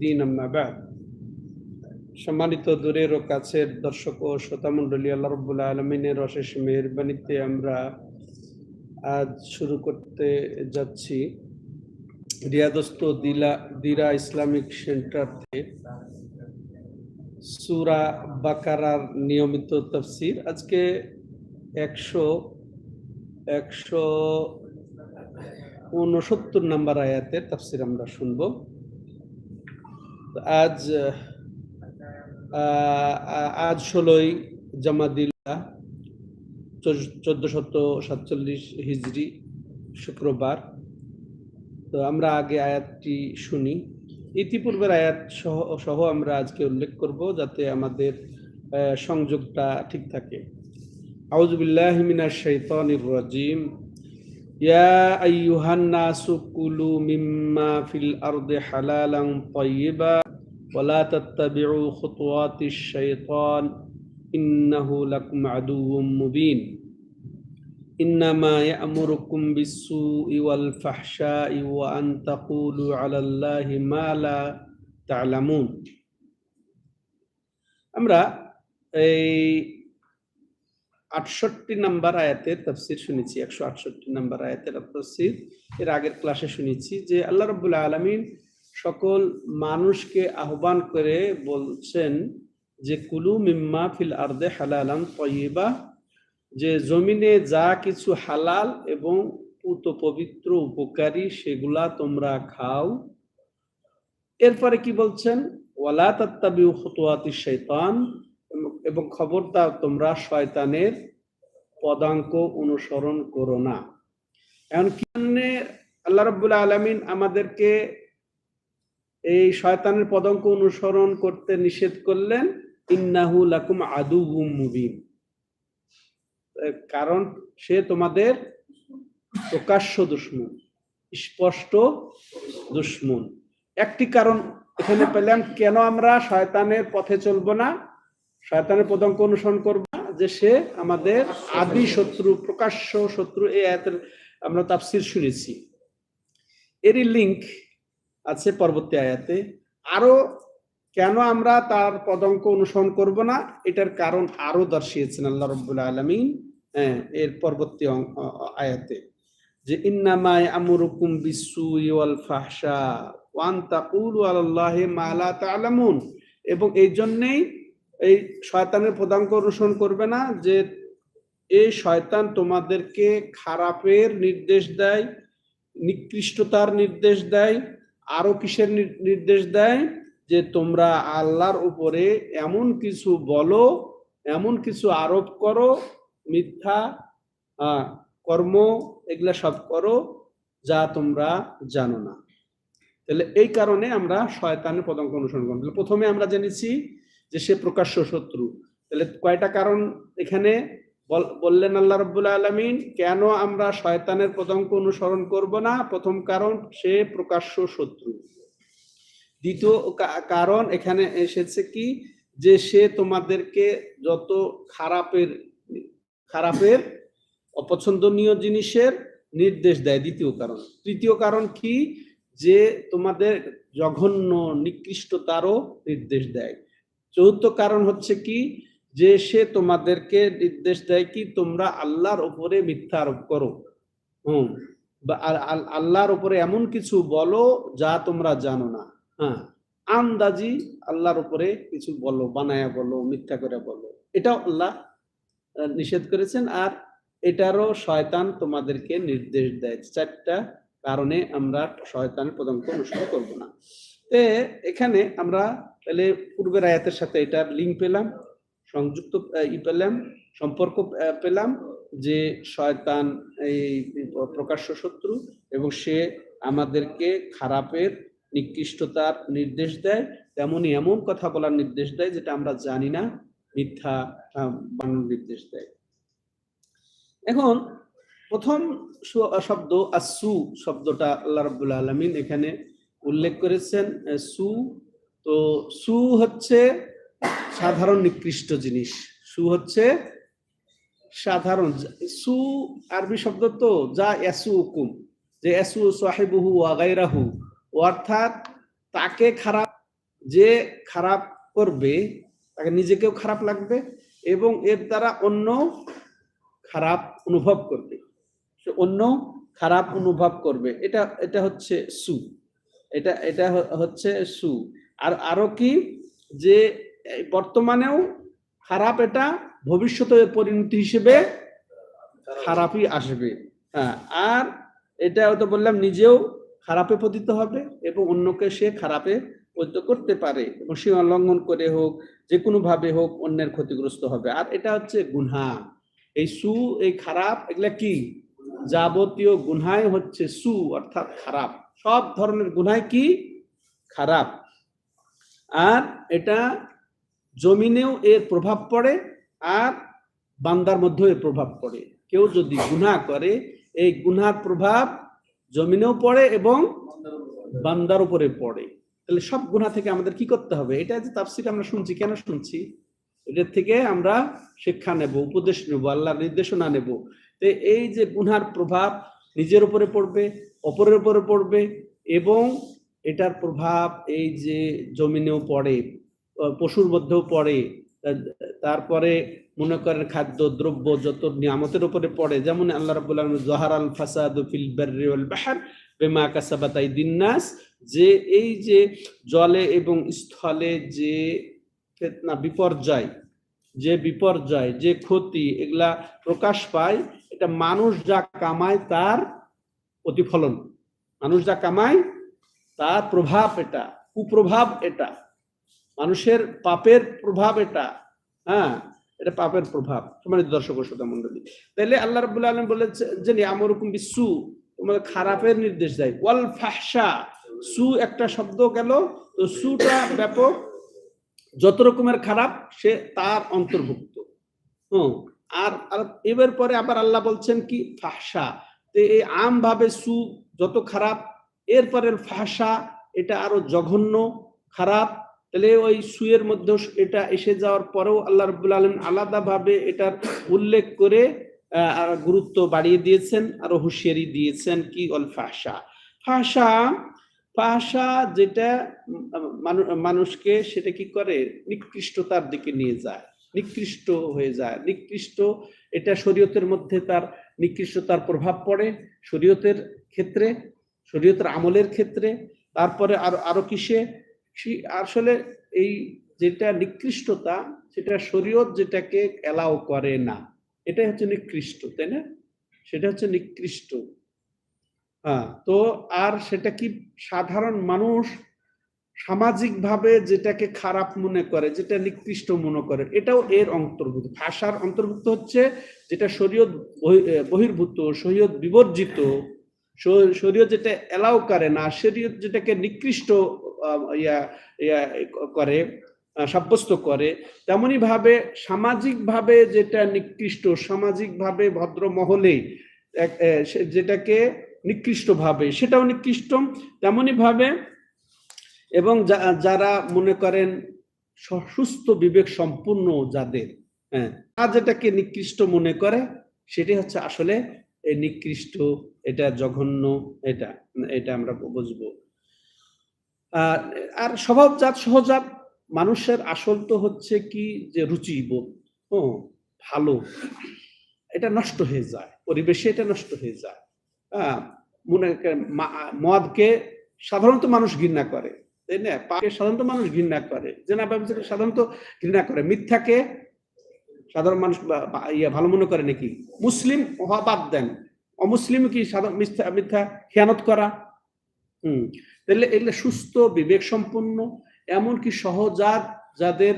الدين أما بعد সম্মানিত দূরের ও কাছের দর্শক ও শ্রোতা মন্ডলী আল্লাহ রব্বুল আলমিনের অশেষ মেহরবানিতে আমরা আজ শুরু করতে যাচ্ছি রিয়াদস্ত দিলা দিরা ইসলামিক সেন্টার থেকে সুরা বাকারার নিয়মিত তফসির আজকে একশো একশো উনসত্তর নাম্বার আয়াতের তাফসির আমরা শুনব আজ আজ ষোলোই জামাদিল্লা চোদ্দ শত সাতচল্লিশ হিজড়ি শুক্রবার। তো আমরা আগে আয়াতটি শুনি। ইতিপূর্বের আয়াত সহ সহ আমরা আজকে উল্লেখ করব যাতে আমাদের সংযোগটা ঠিক থাকে। আউযু বিল্লাহি মিনাশ শাইতানির রাজিম। ইয়া আইয়ুহান নাসু কুলু মিম্মা ফিল আরদি হালালান তাইয়্যিবা ولا تتبعوا خطوات الشيطان إنه لكم عدو مبين إنما يأمركم بالسوء والفحشاء وأن تقولوا على الله ما لا تعلمون আমরা এই আটষট্টি নাম্বার আয়াতের তফসির শুনেছি, একশো আটষট্টি নাম্বার আয়াতের তফসির। এর আগের ক্লাসে শুনেছি যে আল্লাহ রবুল্লা আলমিন সকল মানুষকে আহ্বান করে বলছেন যে, কুলু মিম্মা ফিল আর্দে হালালাম তৈবা যে জমিনে যা কিছু হালাল এবং পুত পবিত্র উপকারী সেগুলা তোমরা খাও। এরপরে কি বলছেন? ওয়ালা তাত্তাবিউ খুতুয়াতি শৈতান এবং খবরদার তোমরা শয়তানের পদাঙ্ক অনুসরণ করো না। এখন কি আল্লাহ রাব্বুল আলামিন আমাদেরকে এই শয়তানের পদঙ্ক অনুসরণ করতে নিষেধ করলেন? ইন্নাহু লাকুম আদুউম মুবিন। কারণ সে তোমাদের প্রকাশ্য দুশ্মন, স্পষ্ট দুশ্মন। একটি কারণ এখানে পেলাম, কেন আমরা শয়তানের পথে চলবো না? শয়তানের পদঙ্ক অনুসরণ করব যে সে আমাদের আদি শত্রু, প্রকাশ্য শত্রু, এই আয়াতের আমরা তাফসির শুনেছি। এরই লিঙ্ক আছে পরবর্তী আয়াতে। আরও কেন আমরা তার পদঙ্ক অনুসরণ করব না? এটার কারণ আরও দর্শিয়েছেন আল্লাহ রব্বুল আলমিন হ্যাঁ এর পরবর্তী আয়াতে। যে ইন্নামায় আমুরুকুম বিসু ওয়াল ফাহশা, ওয়ান তাকুলু আলাল্লাহি মা লা তা'লামুন এবং এই জন্যেই এই শয়তানের পদাঙ্ক অনুসরণ করবে না যে এই শয়তান তোমাদেরকে খারাপের নির্দেশ দেয়, নিকৃষ্টতার নির্দেশ দেয়, আরও কিসের নির্দেশ দেয়? যে তোমরা আল্লাহর উপরে এমন কিছু বলো, এমন কিছু আরোপ করো, মিথ্যা কর্ম এগুলা সব করো যা তোমরা জানো না। তাহলে এই কারণে আমরা শয়তানের পদাঙ্ক অনুসরণ করব। তাহলে প্রথমে আমরা জেনেছি যে সে প্রকাশ্য শত্রু। তাহলে কয়টা কারণ এখানে? বল- বললেন আল্লাহ রব্বুল আলমিন, কেন আমরা শয়তানের পদাঙ্ক অনুসরণ করব না? প্রথম কারণ, সে প্রকাশ্য শত্রু। দ্বিতীয় কারণ এখানে এসেছে কি? যে সে তোমাদেরকে যত খারাপের খারাপের, অপছন্দনীয় জিনিসের নির্দেশ দেয়, দ্বিতীয় কারণ। তৃতীয় কারণ কি? যে তোমাদের জঘন্য, নিকৃষ্টতারও নির্দেশ দেয়। চতুর্থ কারণ হচ্ছে কি? যে সে তোমাদেরকে নির্দেশ দেয় কি? তোমরা আল্লাহর উপরে মিথ্যা আরোপ করো। হুম। আল্লাহর উপরে এমন কিছু বলো যা তোমরা জানো না। হ্যাঁ। আন্দাজি আল্লাহর উপরে কিছু বলো, বানায়া বলো, মিথ্যা করে বলো। এটাও আল্লাহ নিষেধ করেছেন আর এটারও শয়তান তোমাদেরকে নির্দেশ দেয়। চারটা কারণে আমরা শয়তানের পদাঙ্ক অনুসরণ করব না। এখানে আমরা তাহলে পূর্বের আয়াতের সাথে এটার লিঙ্ক পেলাম, সংযুক্ত ই পেলাম, সম্পর্ক পেলাম যে শয়তান এই প্রকাশ্য শত্রু এবং সে আমাদেরকে খারাপের নিকৃষ্টতার নির্দেশ দেয় তেমনই এমন কথা বলার নির্দেশ দেয় যেটা আমরা জানি না, মিথ্যা বানানোর নির্দেশ দেয়। এখন প্রথম শব্দ আসু শব্দটা আল্লাহ রাব্বুল আলামিন এখানে উল্লেখ করেছেন সু, তো সু হচ্ছে সাধারণ নিকৃষ্ট জিনিস। সু হচ্ছে সাধারণ, সু আরবি শব্দ তো, যা এসু হুকুম যে এসু সাহেবুহু ওয়াগাইরাহু অর্থাৎ তাকে খারাপ, যে খারাপ করবে, তাকে নিজেকেও খারাপ লাগবে এবং এর দ্বারা অন্য খারাপ অনুভব করবে। অন্য খারাপ অনুভব করবে। এটা এটা হচ্ছে সু। এটা এটা হচ্ছে সু। আর আরও কি? যে বর্তমানেও খারাপ এটা ভবিষ্যতে পরিণতি হিসেবে খারাপই আসবে। হ্যাঁ আর এটা তো বললাম নিজেও খারাপে পতিত হবে এবং অন্যকে সে খারাপে পতিত করতে পারে এবং সীমা লঙ্ঘন করে হোক, যে কোনো ভাবে হোক অন্যের ক্ষতিগ্রস্ত হবে। আর এটা হচ্ছে গুনহা। এই সু, এই খারাপ এগুলা কি? যাবতীয় গুনহাই হচ্ছে সু, অর্থাৎ খারাপ। সব ধরনের গুনহাই কি? খারাপ। আর এটা জমিনেও এর প্রভাব পড়ে, আর বান্দার মধ্যেও এর প্রভাব পড়ে। কেউ যদি গুনাহ করে, এই গুনার প্রভাব জমিনেও পড়ে এবং বান্দার উপরে পড়ে। তাহলে সব গুনাহ থেকে আমাদের কি করতে হবে? এটা যে তাফসির আমরা শুনছি, কেন শুনছি? এটার থেকে আমরা শিক্ষা নেব, উপদেশ নেব, আল্লাহর নির্দেশনা নেব। তো এই যে গুনার প্রভাব নিজের উপরে পড়বে, অপরের উপরে পড়বে এবং এটার প্রভাব এই যে জমিনেও পড়ে পশুর মধ্যেও পড়ে তারপরে মনে করেন খাদ্য, দ্রব্য যত নিয়ামতের উপরে পড়ে, যেমন আল্লাহ আলামিন জহার আল ফাসাদু ফিল বাররি ওয়াল বাহর বিমা কাসাবাত আইদিন নাস, যে এই যে জলে এবং স্থলে যে ফিতনা, বিপর্যয় যে বিপর্যয়, যে ক্ষতি এগুলা প্রকাশ পায়, এটা মানুষ যা কামায় তার প্রতিফলন। মানুষ যা কামায় তার প্রভাব এটা, কুপ্রভাব এটা। মানুষের পাপের প্রভাব এটা হ্যাঁ? এটা পাপের প্রভাব। সম্মানিত দর্শক শ্রোতা মন্ডলী তাহলে আল্লাহ রাব্বুল আলম বলেছে যে আমরকম বিসু তোমাদের খারাপের নির্দেশ দেয়। ওয়াল ফাহসা সু একটা শব্দ গেল, তো সুটা ব্যাপক যত রকমের খারাপ, সে তার অন্তর্ভুক্ত। হুম, আর আর এবার পরে আবার আল্লাহ বলছেন কি? ফাহসা তো এই আম ভাবে সু যত খারাপ এরপরে ফাহসা এটা আরও জঘন্য, খারাপ। তাহলে ওই সুয়ের মধ্যে এটা এসে যাওয়ার পরেও আল্লাহ রবুল আলম আলাদা ভাবে এটার উল্লেখ করে গুরুত্ব বাড়িয়ে দিয়েছেন, আরও হুঁশিয়ারি দিয়েছেন কি? অল ফাহসা ফাহসা ফাহসা যেটা মানুষকে সেটা কি করে? নিকৃষ্টতার দিকে নিয়ে যায়। নিকৃষ্ট হয়ে যায়। নিকৃষ্ট, এটা শরীয়তের মধ্যে তার নিকৃষ্টতার প্রভাব পড়ে শরীয়তের ক্ষেত্রে, শরীয়তের আমলের ক্ষেত্রে। তারপরে আরও আরও কিসে? আসলে এই যেটা নিকৃষ্টতা, সেটা শরীয়ত যেটাকে এলাও করে না। এটাই হচ্ছে নিকৃষ্ট, তাই না? সেটা হচ্ছে নিকৃষ্ট। তো আর সেটা কি সাধারণ মানুষ সামাজিকভাবে যেটাকে খারাপ মনে করে, যেটা নিকৃষ্ট মনে করে, এটাও এর অন্তর্ভুক্ত। ভাষার অন্তর্ভুক্ত হচ্ছে যেটা শরীয়ত বহি- বহির্ভূত, শরীয়ত বিবর্জিত, শ- শরীয়ত যেটা এলাও করে না, শরীয়ত যেটাকে নিকৃষ্ট ইয়া ইয়া, করে সাব্যস্ত করে তেমনি ভাবে সামাজিক ভাবে যেটা নিকৃষ্ট সামাজিক ভাবে ভদ্র মহলে যেটাকে নিকৃষ্ট ভাবে সেটাও নিকৃষ্ট তেমনি ভাবে এবং যারা মনে করেন সুস্থ বিবেক সম্পূর্ণ যাদের হ্যাঁ তারা যেটাকে নিকৃষ্ট মনে করে, সেটাই হচ্ছে আসলে এই নিকৃষ্ট, এটা জঘন্য, এটা এটা আমরা বুঝব। আর স্বভাবজাত সহজাত মানুষের আসল তো হচ্ছে কি যে রুচি বোধ ও, ভালো, এটা নষ্ট হয়ে যায়, পরিবেশে এটা নষ্ট হয়ে যায়। মনে মদকে সাধারণত মানুষ ঘৃণা করে, তাই না? পাকে সাধারণত মানুষ ঘৃণা করে, জেনা ব্যবসাকে সাধারণত ঘৃণা করে। মিথ্যাকে সাধারণ মানুষ বা ভালো মনে করে নাকি? মুসলিম হওয়া বাদ দেন। অমুসলিম কি সাধারণ মিথ্যা মিথ্যা খেয়ানত করা? হুম, তাহলে এগুলো সুস্থ বিবেক সম্পন্ন এমনকি সহজাত যাদের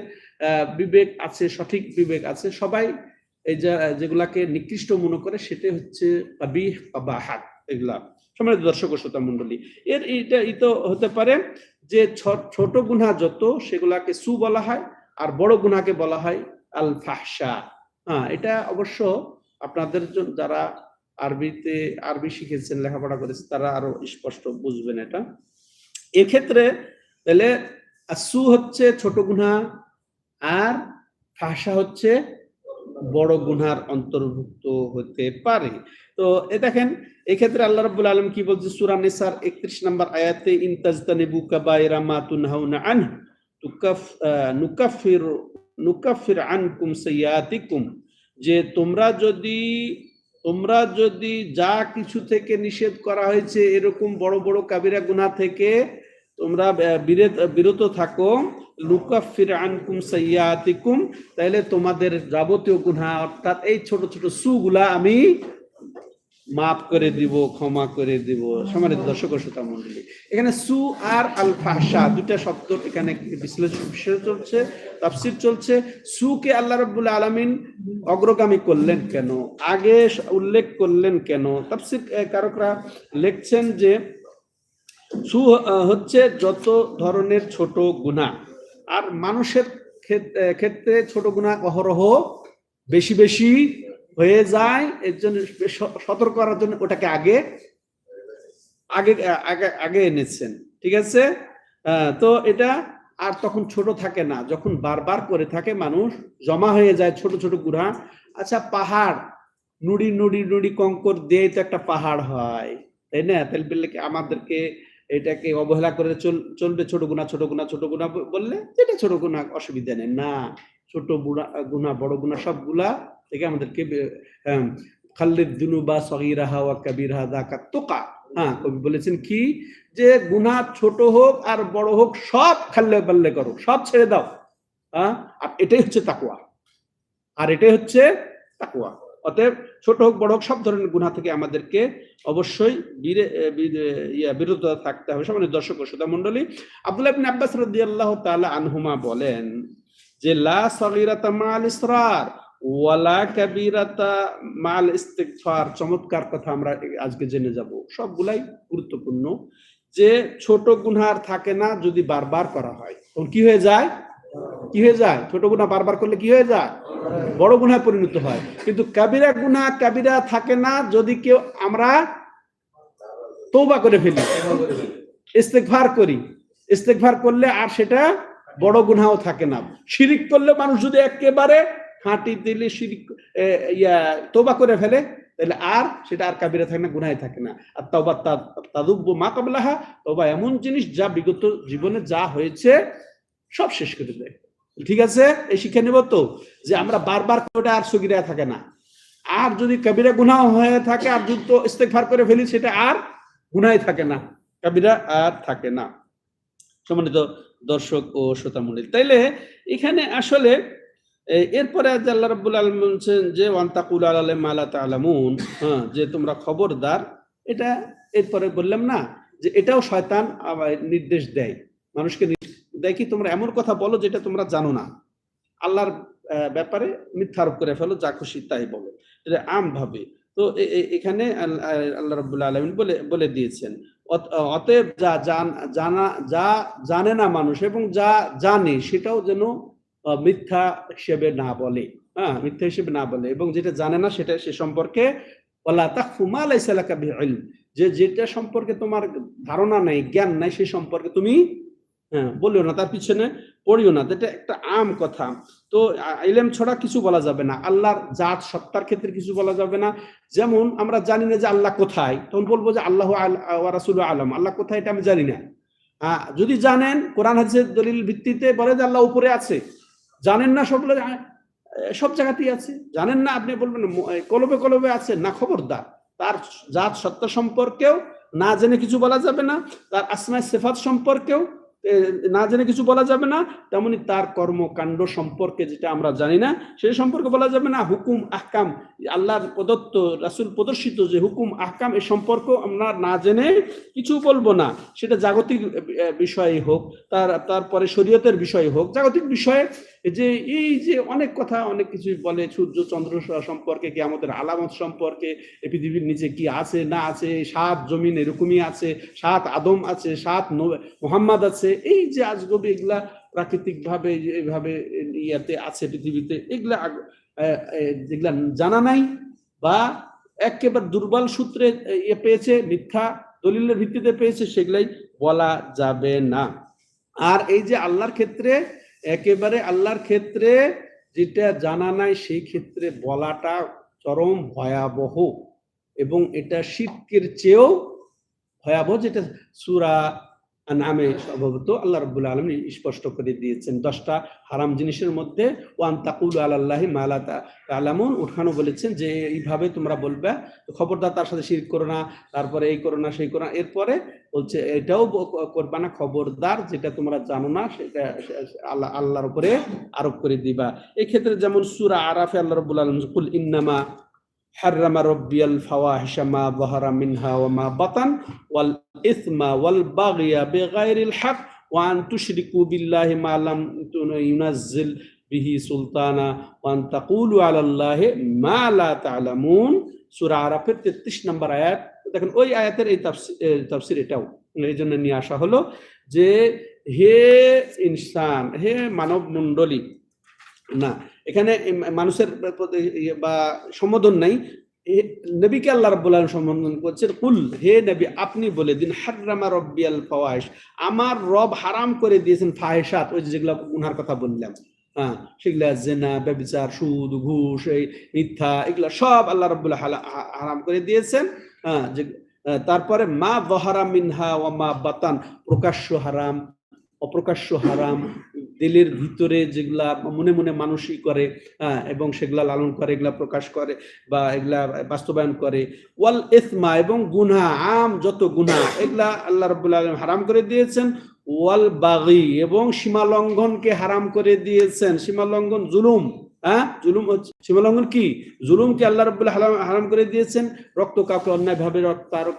বিবেক আছে, সঠিক বিবেক আছে, সবাই এই যে, যেগুলাকে নিকৃষ্ট মনে করে, সেটাই হচ্ছে বা এগুলা। সম্মানিত দর্শক শ্রোতা মন্ডলী এর এটা ই তো হতে পারে যে ছোট গুনাহ যত, সেগুলাকে সু বলা হয়, আর বড় গুনাহকে বলা হয় আল ফাহসা হ্যাঁ এটা অবশ্য আপনাদের যারা আরবিতে, আরবি শিখেছেন, লেখাপড়া করেছেন, তারা আরও স্পষ্ট বুঝবেন এটা। এক্ষেত্রে তাহলে সু হচ্ছে ছোট গুনাহ, আর ফাহসা হচ্ছে বড় গুনার অন্তর্ভুক্ত হতে পারে। তো এ দেখেন এক্ষেত্রে আল্লাহ রাব্বুল আলম কি বলছে? সূরা নিসার 31 নম্বর আয়াতে, ইন তাজতানিবু কাবাইরা মা তুনহাউনা আনহু তুকাফ নুকাফির নুকাফির আনকুম সাইয়াতিকুম। যে তোমরা যদি তোমরা যদি যা কিছু থেকে নিষেধ করা হয়েছে এরকম বড় বড় কাবিরা গুনাহ থেকে তোমরা বিরত থাকো। লুকাফির আনকুম সাইয়াতিকুম। তাহলে তোমাদের যাবতীয় গুনাহ, অর্থাৎ এই ছোট ছোট সুগুলা আমি মাফ করে দিব, ক্ষমা করে দিব। সমানিত দর্শক শ্রোতা মন্ডলী এখানে সু আর আল ফাহশা দুটা শব্দ এখানে বিশ্লেষণ বিশ্লেষণ চলছে, তাফসির চলছে। সুকে আল্লাহ রাব্বুল আলামিন অগ্রগামী করলেন কেন? আগে উল্লেখ করলেন কেন? তাফসির কারকরা লিখছেন যে সু হচ্ছে যত ধরনের ছোট গুনাহ আর মানুষের ক্ষেত- ক্ষেত্রে ছোট গুনাহ অহরহ বেশি বেশি হয়ে যায়, এর জন্য সতর্ক করার জন্য ওটাকে আগে আগে আগে আগে এনেছেন, ঠিক আছে? তো এটা আর তখন ছোট থাকে না, যখন বারবার করে থাকে মানুষ, জমা হয়ে যায় ছোট ছোট গুড়া আচ্ছা পাহাড়, নুড়ি নুড়ি নুড়ি কঙ্কর দিয়ে তো একটা পাহাড় হয়, তাই না? তাহলে আমাদেরকে এটাকে অবহেলা করে চল চলবে ছোট গুণা ছোট গুণা ছোট গুণা বললে এটা ছোট গুণা অসুবিধা নেই। না ছোট গুণা বড় গুণা সবগুলা থেকে আমাদেরকে বে- আম, খাল্লিদ দুনুবা সগিরাহা ওয়া কাবিরাহা দাকা তোকা। হ্যাঁ কবি বলেছেন কি? যে গুনাহ ছোট হোক আর বড় হোক সব খাল্লে পাল্লে করো সব ছেড়ে দাও। হ্যাঁ আর এটাই হচ্ছে তাকুয়া আর এটাই হচ্ছে তাকুয়া অতএব ছোট হোক, বড় হোক, সব ধরনের গুনাহ থেকে আমাদেরকে অবশ্যই বিরত থাকতে হবে। সমানের দর্শক ও শ্রোতা মণ্ডলী, আব্দুল্লাহ ইবনে আব্বাস রাদিয়াল্লাহু তাআলা আনহুমা বলেন যে, লা সগীরাতা মাল ইসরার, ওয়ালা কাবীরাতা মাল ইস্তিগফার। চমৎকার কথা আমরা আজকে জেনে যাব। সবগুলাই গুরুত্বপূর্ণ। যে ছোট গুনহার থাকে না যদি বারবার করা হয়। তখন কি হয়ে যায়? কি হয়ে যায়? ছোট গুনাহ বারবার করলে কি হয়ে যায়? বড় গুনায় পরিণত হয়। কিন্তু কাবিরা গুনাহ কাবিরা থাকে না যদি কেউ আমরা তৌবা করে ফেলি ইস্তেকভার করি। ইস্তেকভার করলে আর সেটা বড় গুনাহও থাকে না। শিরিক করলে মানুষ যদি একেবারে হাঁটি দিলে শিরিক ইয়া তোবা করে ফেলে, তাহলে আর সেটা আর কাবিরা থাকে না গুনায় থাকে না। আর তবা তাদুব্য মা কাবলাহা তবা এমন জিনিস যা বিগত জীবনে যা হয়েছে, সব শেষ করে দেয়। ঠিক আছে? এই শিক্ষা নেব তো? যে আমরা বারবার আর সগিরা থাকে না। আর যদি কবিরা গুনাহ হয়ে থাকে, আর যুদ্ধ ইস্তেকভার করে ফেলি, সেটা আর গুনাই থাকে না। কবিরা আর থাকে না। সম্মানিত দর্শক ও শ্রোতামণ্ডলী, তাইলে এখানে আসলে এরপরে আল্লাহ রাব্বুল আলামিন বলছেন যে ওয়ান্তাকুল আলালে মালা তালামুন হ্যাঁ যে তোমরা খবরদার, এটা এরপরে বললাম না, যে এটাও শয়তান নির্দেশ দেয়। মানুষকে কি তোমরা এমন কথা বলো যেটা তোমরা জানো না। আল্লাহর ব্যাপারে মিথ্যা আরোপ করে ফেলো, যা খুশি তাই বলো। এটা আম ভাবে। তো এখানে আল্লাহ রাব্বুল আলামিন বলে বলে দিয়েছেন, অত- অতএব যা জানা যা জানে না মানুষ এবং যা জানে সেটাও যেন মিথ্যা হিসেবে না বলে। হ্যাঁ মিথ্যা হিসেবে না বলে। এবং যেটা জানে না সেটা, সে সম্পর্কে ওয়ালা তাকফু মা লাইসা লাকা বিইলম। যে, যেটা সম্পর্কে তোমার ধারণা নাই, জ্ঞান নাই, সে সম্পর্কে তুমি হ্যাঁ বলিও না, তার পিছনে পড়িও না। এটা একটা আম কথা। তো ইলম ছড়া কিছু বলা যাবে না। আল্লাহর জাত সত্তার ক্ষেত্রে কিছু বলা যাবে না। যেমন আমরা জানি না যে আল্লাহ কোথায়, তখন বলব যে আল্লাহ রাসুল আলম। আল্লাহ কোথায় এটা আমি জানি না। যদি জানেন, কোরআন হাদিসের দলিল ভিত্তিতে বলে যে আল্লাহ উপরে আছে। জানেন না সব সব জায়গাতেই আছে। জানেন না, আপনি বলবেন কলবে কলবে আছে। না খবরদার। তার জাত সত্তা সম্পর্কেও না জেনে কিছু বলা যাবে না। তার আসমায় সেফাত সম্পর্কেও না জেনে কিছু বলা যাবে না, তেমনি তার কর্মকাণ্ড সম্পর্কে যেটা আমরা জানি না সেই সম্পর্কে বলা যাবে না, হুকুম, আহকাম, আল্লাহর প্রদত্ত, রাসুল প্রদর্শিত যে হুকুম, আহকাম, এ সম্পর্ক আমরা না জেনে কিছু বলব না। সেটা জাগতিক বিষয়ে হোক, তার, তারপরে শরীয়তের বিষয়ে হোক, জাগতিক বিষয়ে যে, এই যে অনেক কথা, অনেক কিছু বলে, সূর্য, চন্দ্র সম্পর্কে কি আমাদের আলামত সম্পর্কে পৃথিবীর নিচে কি আছে, না আছে, সাত জমিন এরকমই আছে, সাত আদম আছে, সাত মোহাম্মদ আছে, এই যে আজগবি এগুলা প্রাকৃতিক ভাবে এইভাবে ইয়াতে আছে পৃথিবীতে, এগুলা যেগুলা জানা নাই বা একেবারে দুর্বল সূত্রে ইয়ে পেয়েছে, মিথ্যা দলিলের ভিত্তিতে পেয়েছে, সেগুলাই বলা যাবে না। আর এই যে আল্লাহর ক্ষেত্রে একেবারে আল্লাহর ক্ষেত্রে যেটা জানা নাই, সেই ক্ষেত্রে বলাটা চরম ভয়াবহ এবং এটা শীতকের চেয়েও ভয়াবহ যেটা সুরা নামে সম্ভবত আল্লাহ রব্বুল আলম স্পষ্ট করে দিয়েছেন দশটা হারাম জিনিসের মধ্যে, ওয়ান তাকুল আল্লাহি মালা আলামুন উঠানো বলেছেন যে এইভাবে তোমরা বলবে, খবরদার তার সাথে শির করো না, তারপরে এই করো না, সেই করো না, এরপরে বলছে এটাও করবা না, খবরদার যেটা তোমরা জানো না, সেটা আল্লাহ, আল্লাহর উপরে আরোপ করে দিবা। এই ক্ষেত্রে যেমন সুরা আরাফে আল্লাহ রব্বুল আলম কুল ইন্নামা হাররামা রব্বিয়াল ফাওয়াহিশা মা যাহারা মিনহা ওয়া মা বাতান ওয়াল ইসমা ওয়াল বাগিয়া বিগাইরিল হক ওয়া আন তুশরিকু বিল্লাহি মা লাম ইউনাজ্জিল বিহি সুলতানা ওয়া আন তাকুলু আলাল্লাহি মা লা তা'লামুন সূরা আরাফের 33 নম্বর আয়াত। দেখেন, ওই আয়াতের এই তাফসীর এটাও এই জন্য নিয়ে আসা হলো যে হে ইনসান, হে মানব না এখানে মানুষের ইয়ে বা সম্বোধন নাই। নবীকে আল্লাহ রাব্বুল আলামিন সম্বোধন করছেন, কুল, হে নবী, আপনি বলে দিন, হাররামা রব্বিয়াল ফাওয়াহিশ। আমার রব হারাম করে দিয়েছেন ফাহিশাত, ওই যেগুলো গুনার কথা বললাম। হ্যাঁ সেগুলা জেনা, ব্যবিচার, সুদ, ঘুষ, এই মিথ্যা, এগুলা সব আল্লাহ রাব্বুল হারাম করে দিয়েছেন। হ্যাঁ তারপরে, মা বহারা মিনহা ও মা বাতান, প্রকাশ্য হারাম, অপ্রকাশ্য হারাম দিলের ভিতরে যেগুলা মনে মনে মানুষই করে হ্যাঁ এবং সেগুলা লালন করে, এগুলা প্রকাশ করে বা এগুলা বাস্তবায়ন করে। ওয়াল এসমা এবং গুনা আম যত গুনা এগুলা আল্লাহ রবুল্লা আলম হারাম করে দিয়েছেন। ওয়াল বাগি এবং সীমালঙ্ঘনকে হারাম করে দিয়েছেন। সীমালঙ্ঘন জুলুম। হ্যাঁ? জুলুম হচ্ছে। কি? জুলুমকে আল্লাহ হারাম করে দিয়েছেন। রক্ত কাউকে অন্যায়ভাবে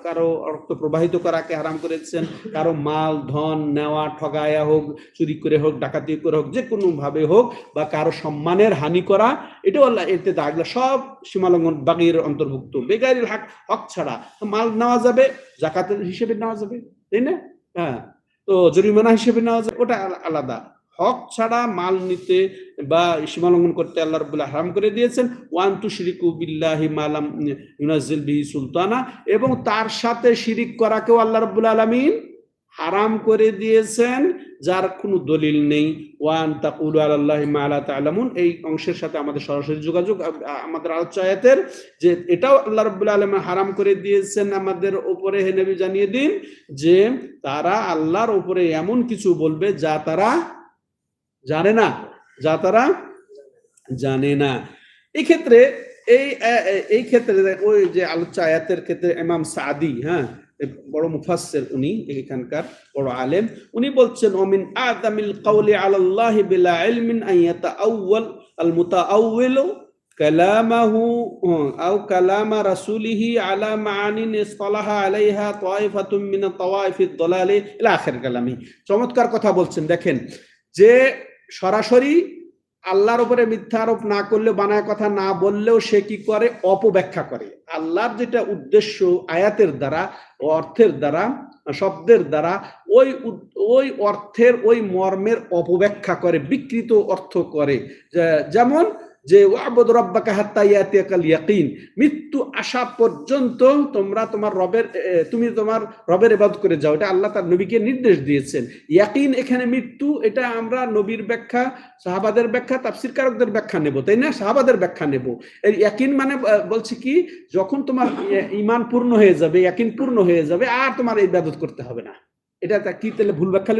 কারও রক্ত প্রবাহিত করাকে হারাম করেছেন কারও মাল, ধন, নেওয়া, ঠগায়া হোক, চুরি করে হোক, ডাকাতি করে হোক যে কোনো ভাবে হোক, বা কারও সম্মানের হানি করা, এটাও আল্লাহ এতে দাগলা সব সীমালঙ্ঘন বাগির অন্তর্ভুক্ত। বেগারির হক হক ছাড়া মাল নেওয়া যাবে, জাকাতের হিসেবে নেওয়া যাবে, তাই না? হ্যাঁ। তো জরিমানা হিসেবে নেওয়া যাবে, ওটা আলাদা। হক ছাড়া মাল নিতে বা সীমালঙ্ঘন করতে আল্লাহ রবুল্লাহ হারাম করে দিয়েছেন। ওয়ান তু শিরিকু বিল্লাহি মালাম ইউনাজিল বিহি সুলতানা। এবং তার সাথে শিরিক করাকেও আল্লাহ রব্বুল আলমিন হারাম করে দিয়েছেন, যার কোনো দলিল নেই। ওয়ান তাকুলু আলাল্লাহি মা লা তা'লামুন। এই অংশের সাথে আমাদের সরাসরি যোগাযোগ আমাদের আলোচ্য যে এটাও আল্লাহ রাব্বুল আলামিন হারাম করে দিয়েছেন আমাদের ওপরে হে নবী জানিয়ে দিন যে তারা আল্লাহর উপরে এমন কিছু বলবে যা তারা জানে না, যা তারা জানে না। এক্ষেত্রে এই এই ক্ষেত্রে ওই যে আলোচ্য আয়াতের ক্ষেত্রে ইমাম সাদি হ্যাঁ বড় মুফাসসির উনি, এখানকার বড় আলেম, উনি বলছেন, ওমিন আদামিল কাউলি আলাল্লাহি বিলা ইলমিন আন ইয়াতাআউয়াল আল মুতাআউওয়ালু কালামাহু, আও কালামা রাসূলিহি আলা মাআনিন ইসতালাহা আলাইহা তায়ফাতুম মিন তাওয়াইফিদ দালালি ইলা আখির কালামি। চমৎকার কথা বলছেন। দেখেন যে সরাসরি আল্লাহর উপরে মিথ্যা আরোপ না করলে বানায় কথা না বললেও সে কি করে? অপব্যাখ্যা করে। আল্লাহর যেটা উদ্দেশ্য আয়াতের দ্বারা, অর্থের দ্বারা, শব্দের দ্বারা, ওই ওই অর্থের, ওই মর্মের অপব্যাখ্যা করে, বিকৃত অর্থ করে। যেমন যে ওয়াবুদ রব্বাকা হাত্তা ইয়াকিন। মৃত্যু আসা পর্যন্ত তোমরা তোমার রবের তুমি তোমার রবের এবাদ করে যাও। এটা আল্লাহ তার নবীকে নির্দেশ দিয়েছেন। ইয়াকিন এখানে মৃত্যু, এটা আমরা নবীর ব্যাখ্যা, সাহাবাদের ব্যাখ্যা তাফসির কারকদের ব্যাখ্যা নেব, তাই না? সাহাবাদের ব্যাখ্যা নেব। এই ইয়াকিন মানে বলছি কি, যখন তোমার ইমান পূর্ণ হয়ে যাবে, ইয়াকিন পূর্ণ হয়ে যাবে, আর তোমার এই করতে হবে না। এটা কি তাহলে ভুল ব্যাখ্যা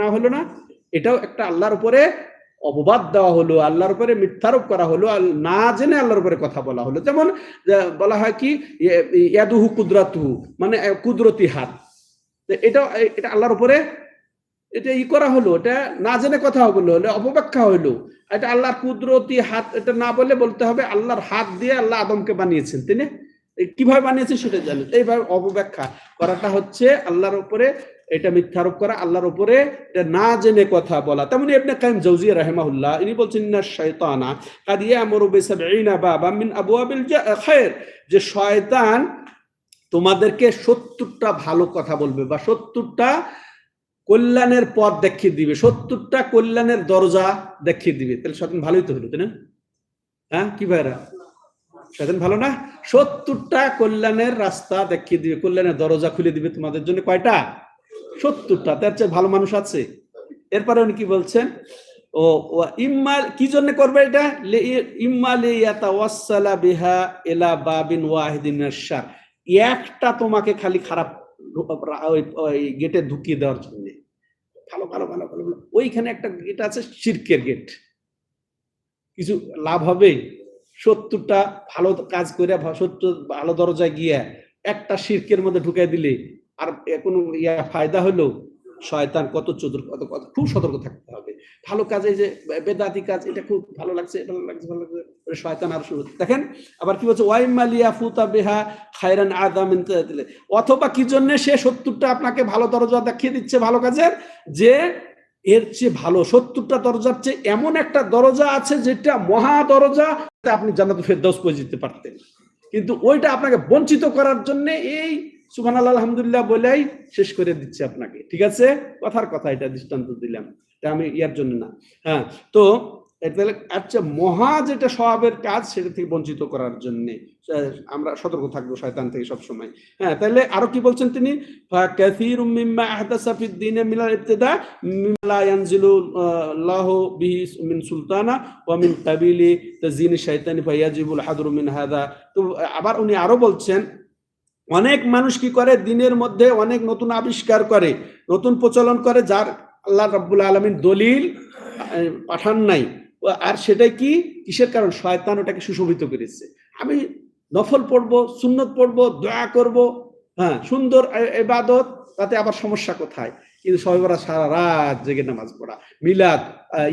না হলো না? এটাও একটা আল্লাহর উপরে অপবাদ দেওয়া হলো, আল্লাহর উপরে মিথ্যারোপ করা হলো না জেনে আল্লাহর উপরে কথা বলা হলো। যেমন বলা হয় কি, ইয়ে- ইয়াদুহু কুদরাতুহু মানে কুদরতি হাত। এটা এটা আল্লাহর উপরে এটা ই করা হলো, এটা না জেনে কথা হলো হলো অপব্যাখ্যা হলো। এটা আল্লাহর কুদরতি হাত, এটা না বলে বলতে হবে আল্লাহর হাত দিয়ে আল্লাহ আদমকে বানিয়েছেন, তাই না? এই কীভাবে বানিয়েছেন সেটা জানেন। এইভাবে অপব্যাখ্যা করাটা হচ্ছে আল্লাহর উপরে এটা মিথ্যারোপ করা, আল্লাহর উপরে এটা না জেনে কথা বলা। তেমনি ইবনে কাইম জাওজিয়া রাহিমাহুল্লাহ, ইনি বলছেন না শয়তানা কাদ ইয়ামুরু বিসাবঈনা বাবা মিন আবওয়াবিল খায়র যে শয়তান তোমাদেরকে সত্তরটা ভালো কথা বলবে বা সত্তরটা কল্যাণের পথ দেখিয়ে দিবে, সত্তরটা কল্যাণের দরজা দেখিয়ে দিবে। তাহলে শয়তান ভালোই তো হলো, তাই না? হ্যাঁ কি ভাইরা? শয়তান ভালো না? সত্তরটা কল্যাণের রাস্তা দেখিয়ে দিবে, কল্যাণের দরজা খুলে দিবে তোমাদের জন্য কয়টা? সত্তরটা, তার চেয়ে ভালো মানুষ আছে। এরপরে উনি কি বলছেন? ও ইম্মা, কি জন্য করবে এটা? ইম্মা লিয়াতাওয়াসসালা বিহা ইলা বাবিন ওয়াহিদিন মিনাশ একটা তোমাকে খালি খারাপ ওই গেটে ঢুকিয়ে দেওয়ার জন্য। ভালো ভালো ভালো ভালো ভালো। ওইখানে একটা গেট আছে, শিরকের গেট কিছু লাভ হবে? সত্তরটা ভালো কাজ করে সত্তর ভালো দরজায় গিয়ে একটা শিরকের মধ্যে ঢুকাই দিলে আর কোনো ইয়া ফায়দা হলো? শয়তান কত চতুর কত কত খুব সতর্ক থাকতে হবে। ভালো কাজে যে বেদাতি কাজ, এটা খুব ভালো লাগছে ভালো লাগছে ভালো লাগছে। শয়তান আর শুরু দেখেন, আবার কি বলছে? ওয়াইমালিয়া ফুতা বেহা খায়রান আদাম অথবা কি জন্য সে সত্তরটা আপনাকে ভালো দরজা দেখিয়ে দিচ্ছে ভালো কাজের? যে এর চেয়ে ভালো সত্তরটা দরজার চেয়ে এমন একটা দরজা আছে যেটা মহা দরজা আপনি জান্নাতুল ফেরদাউস করে যেতে পারতেন। কিন্তু ওইটা আপনাকে বঞ্চিত করার জন্য এই আল্লাহ আলহামদুলিল্লাহ বলেই শেষ করে দিচ্ছে আপনাকে। ঠিক আছে? কথার কথা, এটা দৃষ্টান্ত দিলাম। এটা আমি ইয়ার জন্য না। হ্যাঁ তো এটা আচ্ছা মহা যেটা স্বভাবের কাজ, সেটা থেকে বঞ্চিত করার জন্য আমরা সতর্ক থাকব শয়তান থেকে সব সময় হ্যাঁ তাহলে আরও কি বলছেন তিনি? কাসীরুম মিম্মা আহদাসা ফিদ দীনে মিনাল ইবতিদা মিম্মা ইয়ানজিলু আল্লাহু বিহি মিন সুলতানা ওয়া মিন কাবিলি তাজিন শাইতানি ফায়াজিবুল হাদরু মিন হাদা। তো আবার উনি আরও বলছেন অনেক মানুষ কি করে? দিনের মধ্যে অনেক নতুন আবিষ্কার করে, নতুন প্রচলন করে, যার আল্লাহ রাব্বুল আলমিন দলিল পাঠান নাই। আর সেটাই কি? কিসের কারণ? শয়তান ওটাকে সুশোভিত করেছে। আমি নফল পড়ব, সুন্নত পড়ব, দয়া করব হ্যাঁ সুন্দর এবাদত, তাতে আবার সমস্যা কোথায়? কিন্তু সবাই সারা রাত জেগে নামাজ পড়া। মিলাদ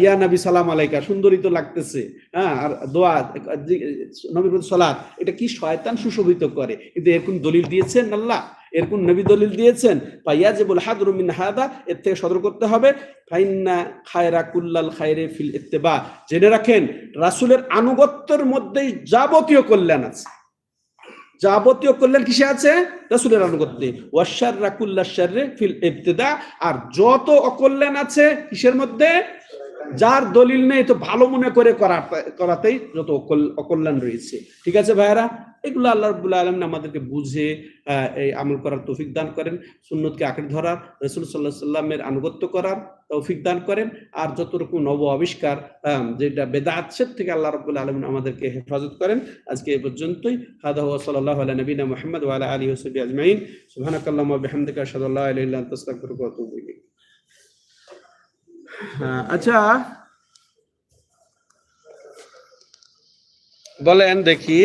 ইয়া নবী সালাম আলাইকা সুন্দরী তো লাগতেছে হ্যাঁ আর দোয়া, নবীর প্রতি এটা কি শয়তান সুশোভিত করে? কিন্তু এর কোন দলিল দিয়েছেন আল্লাহ? এর কোন নবী দলিল দিয়েছেন? পাইয়া যে বল হাদরু মিন হাদা, এর থেকে সতর্ক করতে হবে। ফাইন্না খায়রা কুল্লাল খায়রে ফিল ইত্তেবা, জেনে রাখেন, রাসূলের আনুগত্যের মধ্যেই যাবতীয় কল্যাণ আছে। যাবতীয় কল্যাণ কিসে আছে? রাসুলের আনুগত্যে। ওয়াশার রাকুল্লা শারে ফিল ইবতিদা। আর যত অকল্যাণ আছে, কিসের মধ্যে? যার দলিল নেই, তো ভালো মনে করে করা করাতেই যত অকল্যাণ রয়েছে। ঠিক আছে ভাইয়ারা? এগুলো আল্লাহ রবুল্লা আলমিন আমাদেরকে বুঝে এই আমল করার তৌফিক দান করেন, সুন্নতকে আঁকড়ে ধরার, রসুল সাল্লাহ সাল্লামের আনুগত্য করার তৌফিক দান করেন, আর যত রকম নব আবিষ্কার যেটা সে থেকে আল্লাহ রবুল্লা আলমিন আমাদেরকে হেফাজত করেন, আজকে এ পর্যন্তই। হাদা সাল্লাল্লাহু আলা নবিনা মুহাম্মদ ওয়া আলা সাহবিহি আজমাইন। সুবহানাকাল্লাহুম্মা ওয়া বিহামদিকা আশহাদু আল্লা ইলাহা আচ্ছা। বলেন দেখি।